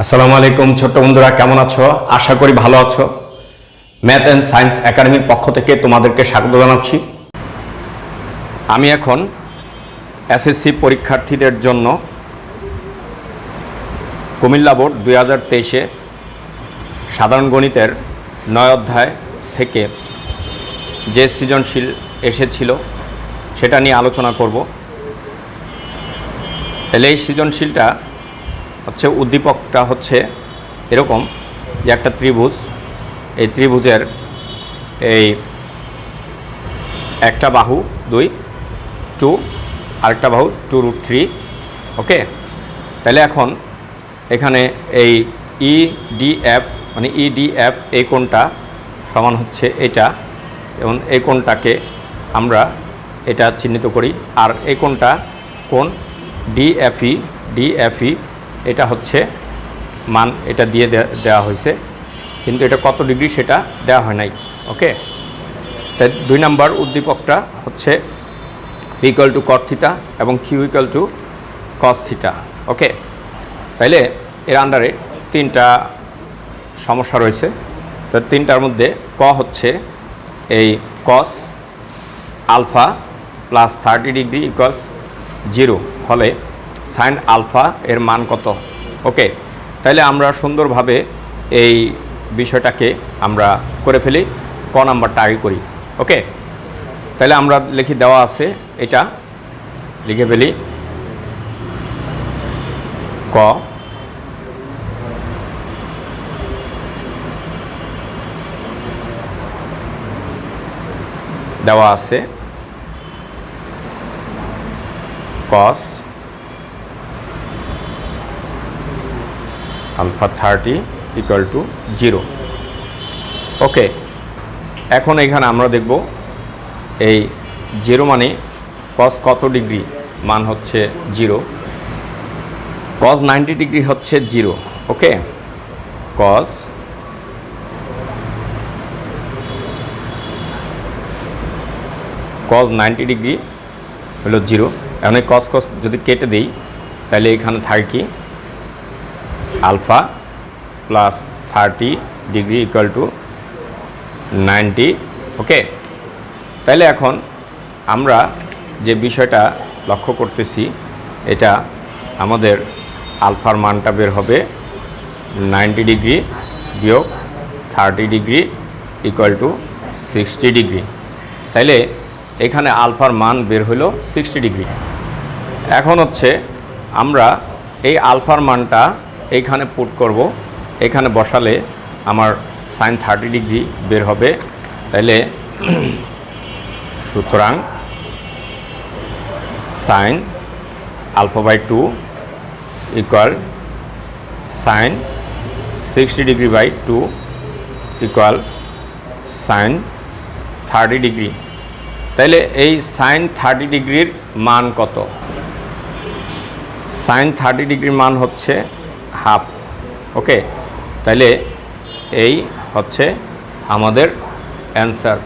আসসালামু আলাইকুম ছোট্ট বন্ধুরা, কেমন আছো? আশা করি ভালো আছো। ম্যাথ অ্যান্ড সায়েন্স একাডেমির পক্ষ থেকে তোমাদেরকে স্বাগত জানাচ্ছি। আমি এখন এসএসসি পরীক্ষার্থীদের জন্য কুমিল্লা বোর্ড দুই হাজার তেইশে সাধারণ গণিতের নয় অধ্যায় থেকে যে সৃজনশীল এসেছিল সেটা নিয়ে আলোচনা করব। তাহলে এই সৃজনশীলটা হচ্ছে উদ্দীপকটা হচ্ছে এরকম যে একটা ত্রিভুজ। এই ত্রিভুজের এই একটা বাহু দুই, টু, আরেকটা বাহু টু রুট থ্রি, ওকে? তাহলে এখন এখানে এই ই ডি এফ মানে ই ডি এফ এই কোণটা সমান হচ্ছে এটা এবং এই কোণটাকে আমরা এটা চিহ্নিত করি। আর এই কোণটা কোণ ডিএফই ডিএফই এটা হচ্ছে মান, এটা দিয়ে দেওয়া হয়েছে। কিন্তু এটা কত ডিগ্রি সেটা দেওয়া হয় নাই, ওকে? তাই দুই নাম্বার উদ্দীপকটা হচ্ছে ইকুয়াল টু কর্থিতা এবং কিউ ইকুয়াল টু কস্থিতা ওকে? তাইলে এর আন্ডারে তিনটা সমস্যা রয়েছে। তো তিনটার মধ্যে ক হচ্ছে এই cos alpha plus thirty degree equals zero হলে সাইন আলফা এর মান কত? ওকে তাহলে আমরা সুন্দরভাবে এই বিষয়টাকে আমরা করে ফেলি, ক নাম্বারটা আগে করি। ওকে তাহলে আমরা লিখি দেওয়া আছে এটা, লিখে ফেলি, ক, দেওয়া আছে, cos alpha thirty equal to zero. Okay, এখন এখানে আমরা দেখব এই জিরো মানে cos কত ডিগ্রি? মান হচ্ছে জিরো। cos নাইনটি ডিগ্রি হচ্ছে zero, okay? cos cos ninety degree হলো জিরো। এখন এই কস কস যদি কেটে দিই, তাহলে এখানে থাকে alpha plus thirty degree equal to ninety okay তাহলে এখন আমরা যে বিষয়টা লক্ষ্য করতেছি, এটা আমাদের আলফার মানটা বের হবে নাইনটি ডিগ্রি বিয়োগ thirty degree equal to sixty degree তাইলে এখানে আলফার মান বের হলো সিক্সটি ডিগ্রি এখন হচ্ছে আমরা এই আলফার মানটা এইখানে পুট করব। এখানে বসালে আমার সাইন থার্টি ডিগ্রি বের হবে। তাইলে সুতরাং sine alpha by two equal sine sixty degree by two equal sine thirty degree তাইলে এই সাইন থার্টি ডিগ্রির মান কত? সাইন থার্টি ডিগ্রির মান হচ্ছে হাফ। ওকে? তাইলে এই হচ্ছে আমাদের অ্যান্সার।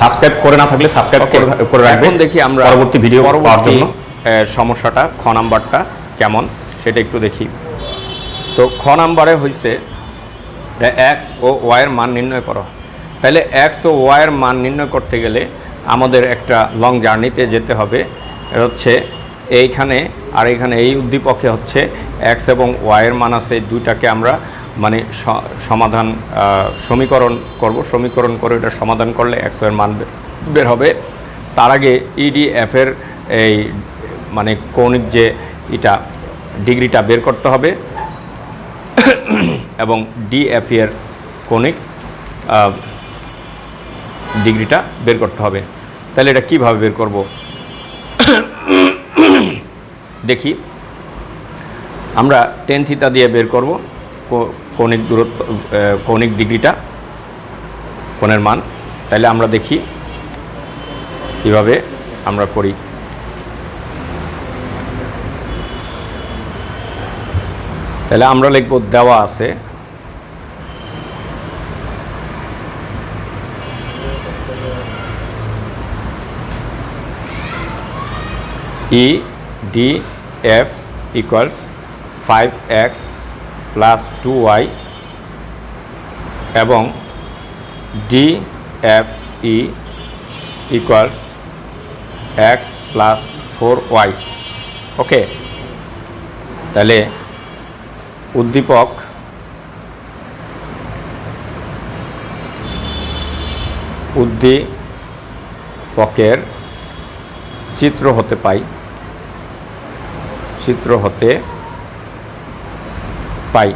সাবস্ক্রাইব করে না থাকলে সাবস্ক্রাইব করে রাখবেন দেখি আমরা পরবর্তী ভিডিও পরবর্তী সমস্যাটা খ নাম্বারটা কেমন সেটা একটু দেখি। তো খ নাম্বারে হয়েছে এক্স ও ওয়াইয়ের মান নির্ণয় করো। তাহলে এক্স ও ওয়াইয়ের মান নির্ণয় করতে গেলে আমাদের একটা লং জার্নিতে যেতে হবে। হচ্ছে এইখানে আর এখানে এই উদ্দীপকে হচ্ছে এক্স এবং ওয়াইয়ের মান আছে দুইটাকে আমরা মানে সমাধান সমীকরণ করব। সমীকরণ করে এটা সমাধান করলে এক্স ওয়ের মান বের হবে। তার আগে ইডিএফের এই মানে কৌণিক যে এটা ডিগ্রিটা বের করতে হবে। এবং ডিএফ এর কৌণিক ডিগ্রিটা বের করতে হবে। তাহলে এটা কীভাবে বের করব? দেখি। আমরা টেন থিতা দিয়ে বের করব কৌণিক দূরত্ব কৌণিক ডিগ্রিটা, কোণের মান। তাহলে আমরা দেখি কীভাবে আমরা করি। তাহলে আমরা লিখব দেওয়া আছে E D F equals five X plus two Y এবং D F E equals X plus four Y okay তাহলে উদ্দীপক উদ্দীপকের চিত্র হতে পাই। চিত্র হতে পাই।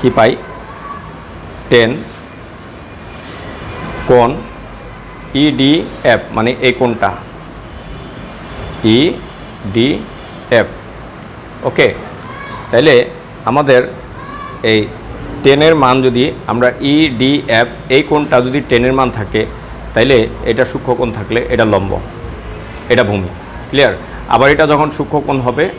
কি পাই? টেন কোন ইডিএফ মানে এই কোনটা ই ডি এফ ওকে তাইলে আমাদের এই টেনের মান যদি আমরা ই ডি এফ এই কোণটা যদি টেনের মান থাকে, তাইলে এটা সূক্ষ্মকোণ থাকলে এটা লম্ব, এটা ভূমি। ক্লিয়ার আবার এটা যখন সূক্ষ্মকোণ হবে,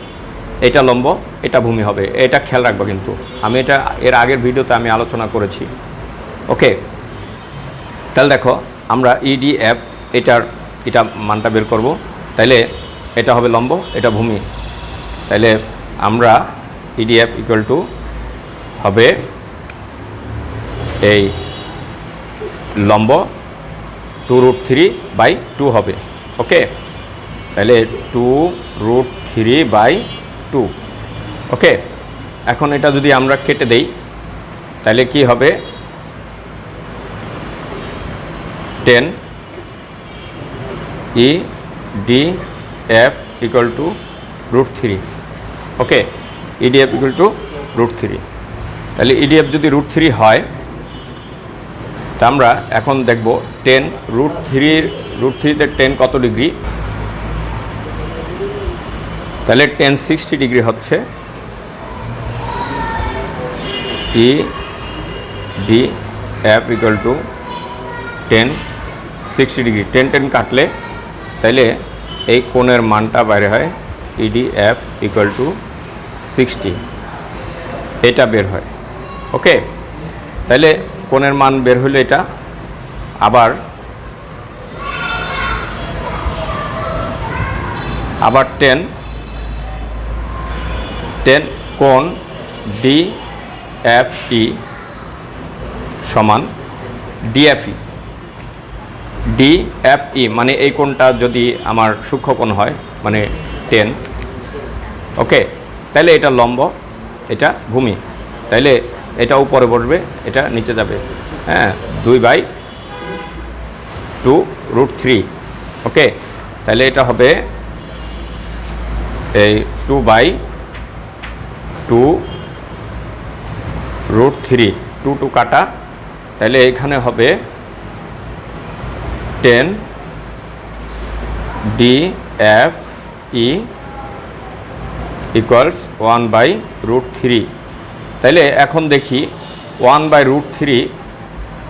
এটা লম্ব, এটা ভূমি হবে, এটা খেয়াল রাখব কিন্তু। আমি এটা, এর আগের ভিডিওতে আমি আলোচনা করেছি। ওকে? তাহলে দেখো, আমরা ইডিএফ এটার, এটা মানটা বের করব। তাইলে এটা হবে লম্ব, এটা ভূমি। তাইলে আমরা ইডি ইডিএফ ইকুয়াল টু হবে এই লম্ব two root three by two হবে। ওকে? তাহলে two root three by two okay এখন এটা যদি আমরা কেটে দেই, তাহলে কি হবে? Tan E D F equal to root three okay EDF equal to root three তাহলে ইডিএফ যদি রুট থ্রি হয়, তা আমরা এখন দেখব টেন রুট থ্রির রুট থ্রিতে টেন কত ডিগ্রি তাহলে টেন সিক্সটি ডিগ্রি হচ্ছে E D F equal to tan sixty degree ten ten কাটলে তাইলে এই কোণের মানটা বাইরে হয় ED F equal to sixty এটা বের হয়। ওকে? তাইলে কোণের মান বের হলে এটা আবার আবার টেন টেন কোণ ডি এফ ই সমান ডিএফই ডিএফই মানে এই কোণটা যদি আমার সূক্ষ্মকোণ হয় মানে টেন ওকে তাহলে এটা লম্ব, এটা ভূমি। তাইলে এটা উপরে বসবে, এটা নিচে যাবে। হ্যাঁ দুই by two root three okay তাহলে এটা হবে এই two by two root three, two two কাটা। তাহলে এখানে হবে tan D F E equals one by root three. তাইলে এখন দেখি ওয়ান বাই রুট থ্রি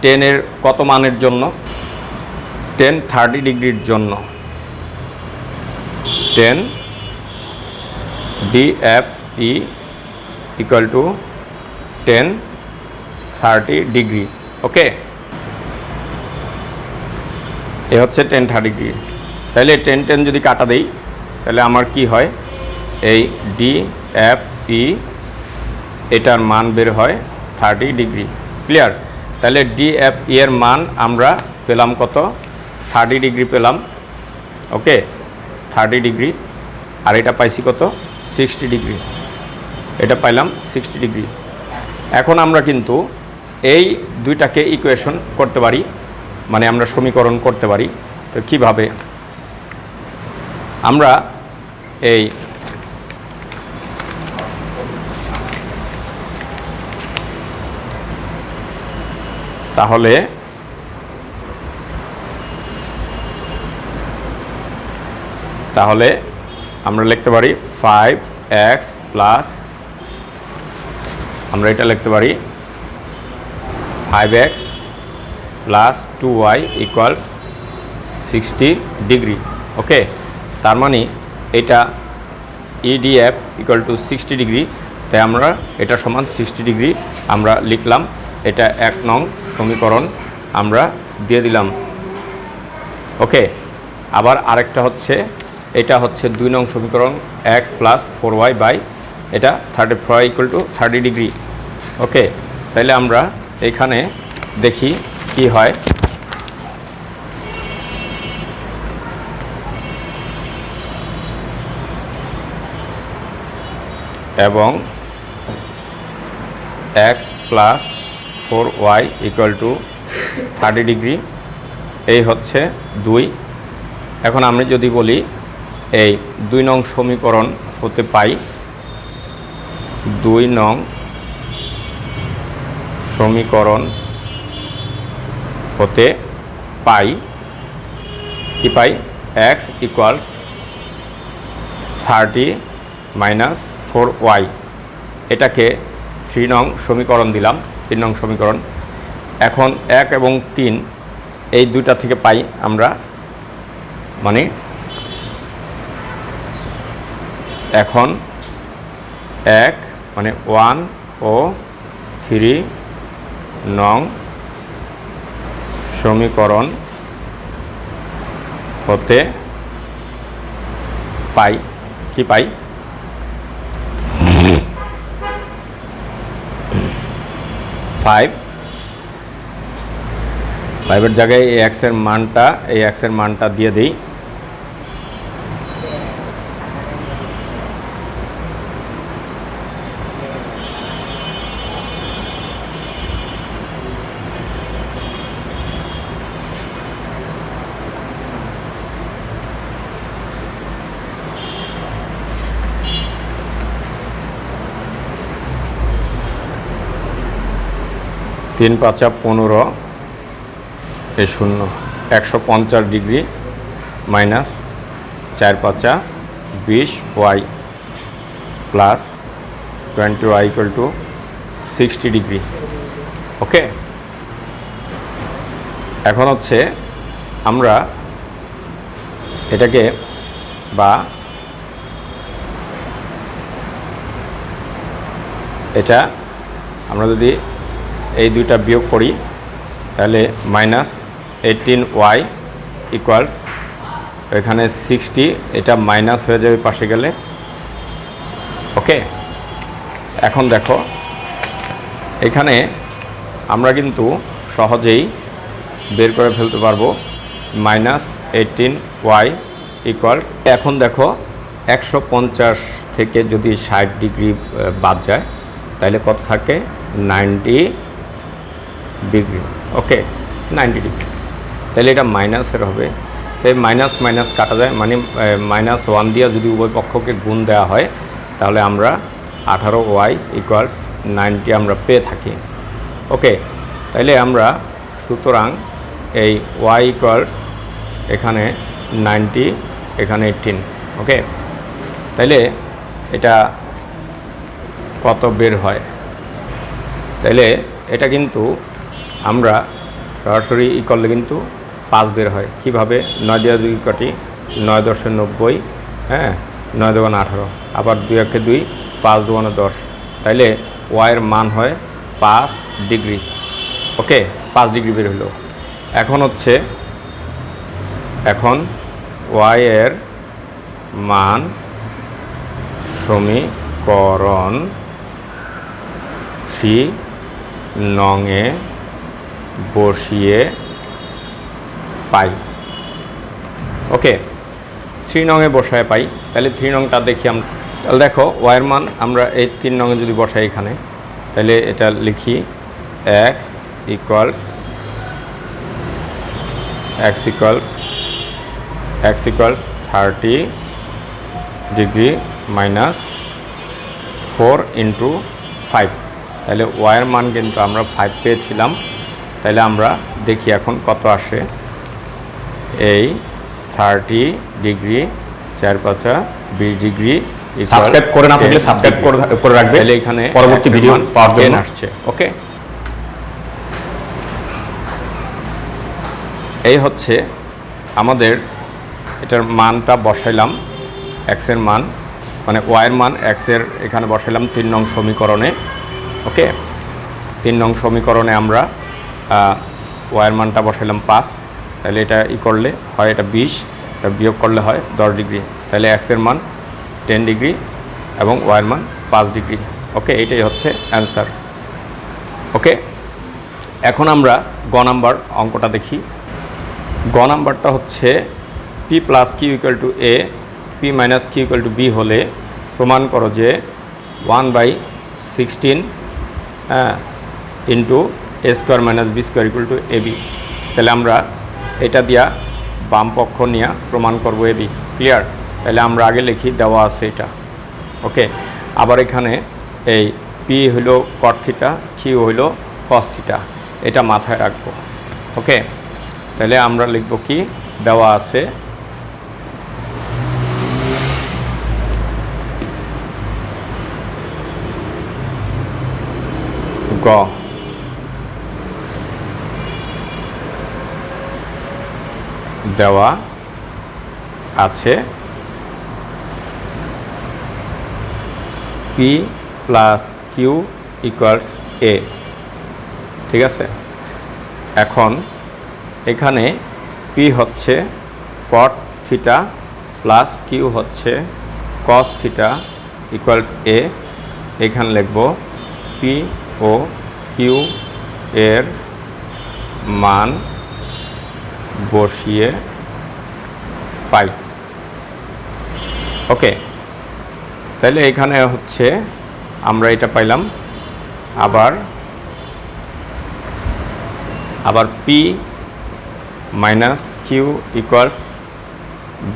টেনের কত মানের জন্য? টেন থার্টি ডিগ্রির জন্য। Tan D F E equal to tan thirty degree okay এ হচ্ছে টেন থার্টি ডিগ্রি তাহলে টেন টেন যদি কাটা দেই তাহলে আমার কি হয়? এই ডি এফ ই এটার মান বের হয় থার্টি ডিগ্রি ক্লিয়ার তাহলে ডি এফ ই এর মান আমরা পেলাম কত? থার্টি ডিগ্রি পেলাম ওকে থার্টি ডিগ্রি আর এটা পাইছি কত? সিক্সটি ডিগ্রি এটা পাইলাম সিক্সটি ডিগ্রি এখন আমরা কিন্তু এই দুইটাকে ইকুয়েশন করতে পারি মানে আমরা সমীকরণ করতে পারি। তো কীভাবে? আমরা এই তাহলে তাহলে আমরা লিখতে পারি ফাইভ এক্স প্লাস আমরা এটা লিখতে পারি five X plus two Y equals sixty degree okay তার মানে এটা EDF equal to sixty degree তাই আমরা এটা সমান সিক্সটি ডিগ্রি আমরা লিখলাম। এটা এক নং সমীকরণ আমরা দিয়ে দিলাম ওকে আবার আরেকটা হচ্ছে, এটা হচ্ছে দুই নং সমীকরণ X plus four Y by এটা thirty four equal to thirty degree okay তাহলে আমরা এখানে দেখি কি হয়। এবং X plus four Y equal to thirty degree এই হচ্ছে দুই। এখন আমি যদি বলি, এই দুই নং সমীকরণ হতে পাই। দুই নং সমীকরণ হতে পাই কি পাই? X equals thirty minus four Y এটাকে থ্রি নং সমীকরণ দিলাম, তিন নং সমীকরণ। এখন এক এবং তিন, এই দুইটা থেকে পাই আমরা মানে এখন এক মানে ওয়ান ও থ্রি নং সমীকরণ হতে পাই, কি পাই? ফাইভ ফাইভের জায়গায় এই এক্সের মানটা, এই এক্সের মানটা দিয়ে দিই। তিন পাঁচা পনেরো এ শূন্য। একশো পঞ্চাশ ডিগ্রি মাইনাস চার পাঁচা বিশ Y plus twenty Y equal to sixty degree. Okay? এখন হচ্ছে আমরা এটাকে বা এটা আমরা যদি এই দুইটা বিয়োগ করি, তাহলে মাইনাস এইটিন ওয়াই ইকুয়ালস এখানে সিক্সটি এটা মাইনাস হয়ে যাবে পাশে গেলে। ওকে এখন দেখো, এখানে আমরা কিন্তু সহজেই বের করে ফেলতে পারব। মাইনাস এইটিন ওয়াই ইকুয়ালস এখন দেখো, একশো পঞ্চাশ থেকে যদি ষাট ডিগ্রি বাদ যায়, তাহলে কত থাকে? Ninety degree. Okay, ninety degree. তাহলে এটা মাইনাসের হবে। তাই মাইনাস মাইনাস কাটা যায় মানে মাইনাস ওয়ান দিয়ে যদি উভয় পক্ষকে গুণ দেওয়া হয়, তাহলে আমরা আঠারো ওয়াই ইকুয়ালস নাইনটি আমরা পেয়ে থাকি। ওকে তাইলে আমরা সুতরাং এই ওয়াই ইকুয়ালস এখানে নাইনটি, এখানে এইটিন। ওকে তাইলে এটা কত বের হয়? তাইলে এটা কিন্তু আমরা সরাসরি ই করলে কিন্তু পাঁচ বের হয়। কীভাবে? নয় দিয়ে দুই কটি নয় দশে নব্বই হ্যাঁ? নয় দোকান আঠারো, আবার দুই একে দুই পাঁচ দোকানে দশ। তাইলে ওয়াইয়ের মান হয় পাঁচ ডিগ্রি। ওকে পাঁচ ডিগ্রি বের হলো এখন হচ্ছে, এখন ওয়াইয়ের মান সমীকরণ থ্রি নংয়ে বসিয়ে পাই। ওকে, থ্রি নংয়ে বসায় পাই। তাহলে থ্রি নংটা দেখি আমরা তাহলে দেখো ওয়ার মান আমরা এই তিন নংয়ে যদি বসাই এখানে, তাহলে এটা লিখি X equals X equals X equals thirty degree minus four into five তাহলে ওয়ার মান কিন্তু আমরা ফাইভ পেয়েছিলাম। তাহলে আমরা দেখি এখন কত আসে। এই থার্টি ডিগ্রি চার পাঁচা বিশ ডিগ্রি সাবস্ক্রাইব করে না থাকলে সাবস্ক্রাইব করে রাখবে। তাহলে এখানে পরবর্তী ভিডিও পাওয়ার জন্য। আসছে ওকে এই হচ্ছে আমাদের এটার মানটা বসাইলাম এক্সের মান মানে ওয়াইয়ের মান এক্সের এখানে বসাইলাম তিন নং সমীকরণে ওকে তিন নং সমীকরণে আমরা ওয়াইয়ের মানটা বসাইলাম পাঁচ। তাহলে এটা ই করলে হয় এটা বিশ, তা বিয়োগ করলে হয় দশ ডিগ্রি। তাহলে এক্সের মান টেন ডিগ্রি এবং ওয়াইয়ের মান পাঁচ ডিগ্রি। ওকে, এটাই হচ্ছে অ্যান্সার ওকে, এখন আমরা গ নাম্বার অঙ্কটা দেখি। গ নাম্বারটা হচ্ছে P plus Q equal to A P minus Q equal to B হলে প্রমাণ করো যে ওয়ান বাই সিক্সটিন হ্যাঁ into A square minus B square equal to A B তাহলে আমরা এটা দিয়া বাম পক্ষ নিয়ে প্রমাণ করব এ বি ক্লিয়ার তাহলে আমরা আগে লিখি, দেওয়া আছে এটা। ওকে আবার এখানে এই পি হইল কর্থিটা কিউ হইল কস্থিটা এটা মাথায় রাখব। ওকে তাহলে আমরা লিখব কি? দেওয়া আছে। গ। দেওয়া আছে। P plus Q equals A ঠিক আছে? এখন এখানে পি হচ্ছে কট থিটা প্লাস কিউ হচ্ছে কস থিটা ইকুয়ালস এ এখানে লিখব পি ও কিউ এর মান বসিয়ে পাই। ওকে, তাহলে এখানে হচ্ছে আমরা এটা পাইলাম। আবার আবার P minus Q equals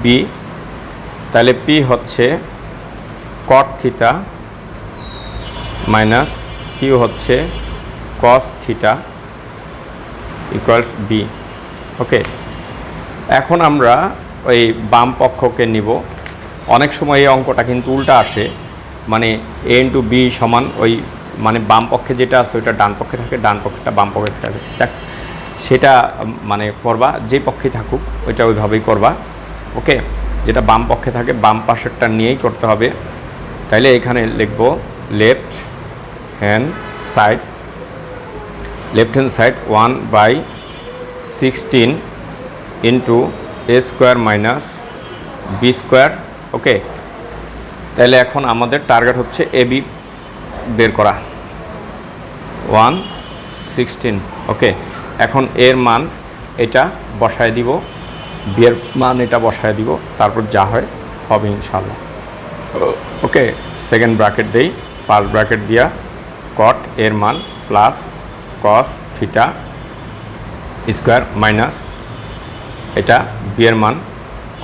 B তাহলে পি হচ্ছে কট থিটা মাইনাস কিউ হচ্ছে cos theta equals B okay এখন আমরা ওই বাম পক্ষকে নিব। অনেক সময় এই অঙ্কটা কিন্তু উল্টা আসে। মানে এ ইন্টু বি সমান ওই মানে বাম পক্ষে যেটা আছে ওইটা ডান পক্ষে থাকে, ডান পক্ষেটা বাম পক্ষে থাকে। যাক, সেটা মানে করবা, যে পক্ষে থাকুক, ওইটা ওইভাবেই করবা। ওকে যেটা বাম পক্ষে থাকে, বাম পাশেরটা নিয়েই করতে হবে। তাইলে এখানে লিখব left hand side left hand side one by sixteen into A square minus B square okay তাহলে এখন আমাদের টার্গেট হচ্ছে এ বি বের করা। ওয়ান সিক্সটিন ওকে এখন এর মান এটা বসায় দিব বিয়ের মান এটা বসায় দিব, তারপর যা হয়, হবে ইনশাল্লাহ ওকে সেকেন্ড ব্র্যাকেট দেই ফার্স্ট ব্র্যাকেট দিয়া কট এর মান plus cos theta square minus এটা বিয়ের মান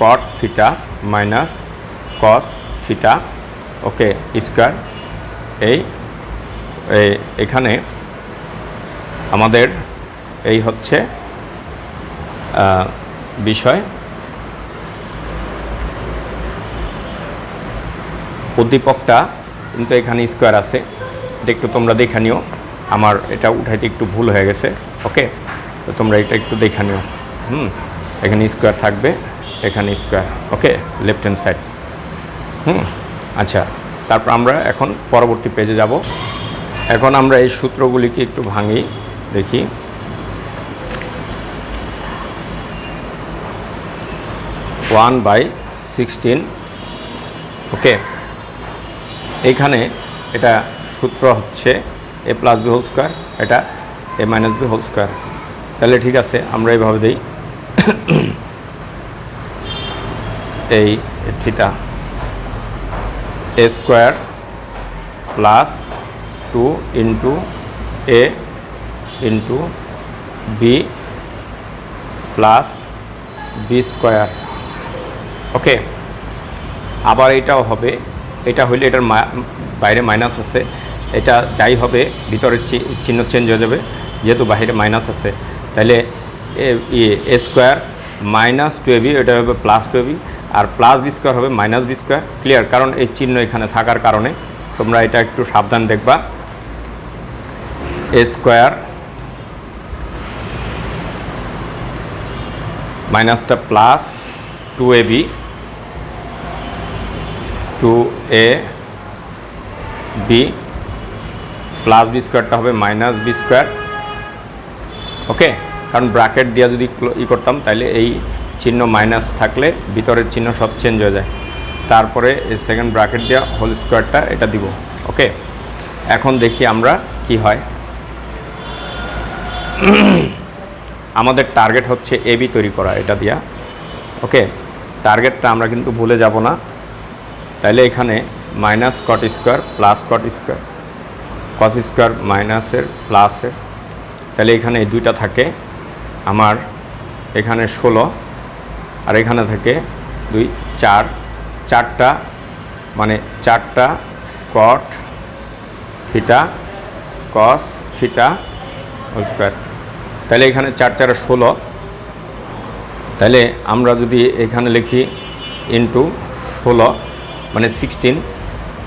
cot theta minus cos theta okay square. এই এখানে আমাদের এই হচ্ছে বিষয়। উদ্দীপকটা কিন্তু এখানে স্কোয়ার আছে। এটা একটু তোমরা দেখে নিও। আমার এটা উঠাইতে একটু ভুল হয়ে গেছে ওকে তো তোমরা এটা একটু দেখে নিও। হুম, এখানে স্কোয়ার থাকবে, এখানে square okay left hand side hmm আচ্ছা তারপর আমরা এখন পরবর্তী পেজে যাব। এখন আমরা এই সূত্রগুলিকে একটু ভাঙি, দেখি। ওয়ান বাই সিক্সটিন ওকে এইখানে এটা সূত্র হচ্ছে A plus B whole square এটা A minus B whole square তাহলে ঠিক আছে, আমরা এইভাবে দিই। এই theta A square plus two into A into B plus B square. Okay, আবার এটাও হবে, এটা হইলে এটার বাইরে মাইনাস আছে, এটা যাই হবে, ভিতরের চিহ্ন চেঞ্জ হয়ে যাবে, যেহেতু বাইরে মাইনাস আছে। তাহলে A square minus two AB এটা হবে প্লাস টু এবি আর প্লাস বি স্কোয়ার হবে মাইনাস বি স্কোয়ার। ক্লিয়ার কারণ এই চিহ্ন এখানে থাকার কারণে তোমরা এটা একটু সাবধান দেখবা। এ স্কোয়ার মাইনাসটা plus two A B two A B plus B স্কোয়ারটা হবে মাইনাস বি স্কোয়ার। ওকে? কারণ ব্র্যাকেট দিয়ে যদি ই করতাম তাহলে এই চিহ্ন মাইনাস থাকলে ভিতরের চিহ্ন সব চেঞ্জ হয়ে যায়। তারপরে এই সেকেন্ড ব্র্যাকেট দেওয়া হোল স্কোয়ারটা এটা দিব ওকে এখন দেখি আমরা কি হয়। আমাদের টার্গেট হচ্ছে এবি তৈরি করা এটা দিয়া ওকে টার্গেটটা আমরা কিন্তু ভুলে যাব না। তাইলে এখানে minus cot square plus cot square cos square মাইনাসের প্লাসের তাহলে এখানে এই দুইটা থাকে। আমার এখানে ষোলো আর এখানে থাকে দুই, চার, চারটা মানে চারটা cot theta cos theta whole square তাহলে এখানে চার চার ষোলো। তাহলে আমরা যদি এখানে লিখি ইন্টু ষোলো মানে sixteen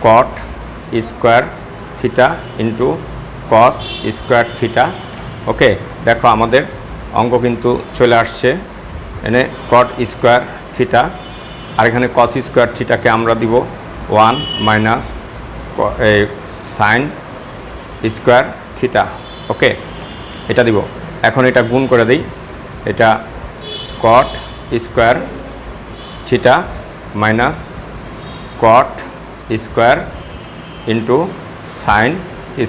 cot square theta into cos square theta okay দেখো আমাদের অঙ্ক কিন্তু চলে আসছে। এনে কট স্কোয়ার থিটা আর এখানে কস স্কোয়ার থিটাকে আমরা দিব one minus sine square theta okay এটা দিব। এখন এটা গুণ করে দিই। এটা cot square theta minus cot square into sine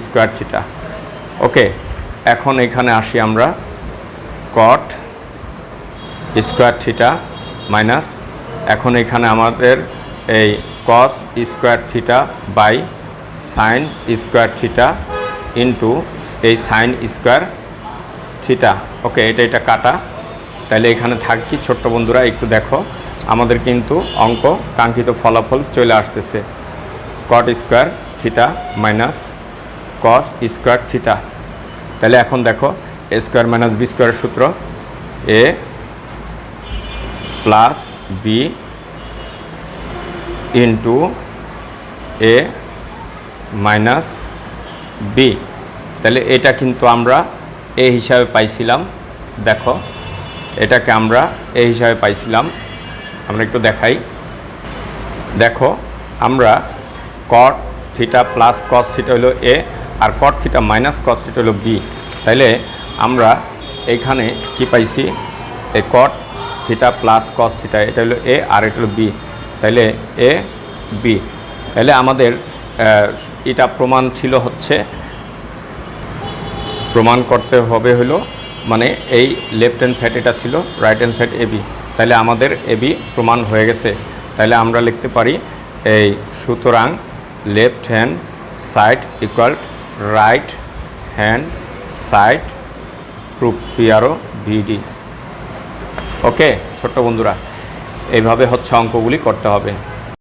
square theta okay এখন এখানে আসি আমরা। কট স্কোয়ার থিটা মাইনাস এখন এখানে আমাদের এই cos square theta by sine square theta into এই সাইন স্কোয়ার থিটা ওকে এটা এটা কাটা। তাহলে এখানে থাকি ছোট্ট বন্ধুরা, একটু দেখো। আমাদের কিন্তু অঙ্ক, কাঙ্ক্ষিত ফলাফল চলে আসতেছে। Cot square theta minus cos square theta তাহলে এখন দেখো এ স্কোয়ার মাইনাস বি স্কোয়ারের সূত্র a plus b into a minus b. তাহলে এটা কিন্তু আমরা এ হিসাবে পাইছিলাম। দেখো, এটাকে আমরা এ হিসাবে পাইছিলাম। আমরা একটু দেখাই। দেখো, আমরা cot theta plus cos theta হলো a R cot theta minus cos theta হলো বি। তাইলে আমরা এখানে কি পাইছি? A cot theta plus cos theta এটা হলো এ আর এটা হলো বি তাইলে এ বি তাহলে আমাদের এটা প্রমাণ ছিল হচ্ছে, প্রমাণ করতে হবে হলো মানে এই লেফট হ্যান্ড সাইড এটা ছিল রাইট হ্যান্ড সাইড এবি তাহলে আমাদের এবি প্রমাণ হয়ে গেছে। তাহলে আমরা লিখতে পারি, এই সুতরাং left hand side equal right hand side proof P R O V D okay ছোট্ট বন্ধুরা এইভাবে হচ্ছে অঙ্কগুলি করতে হবে।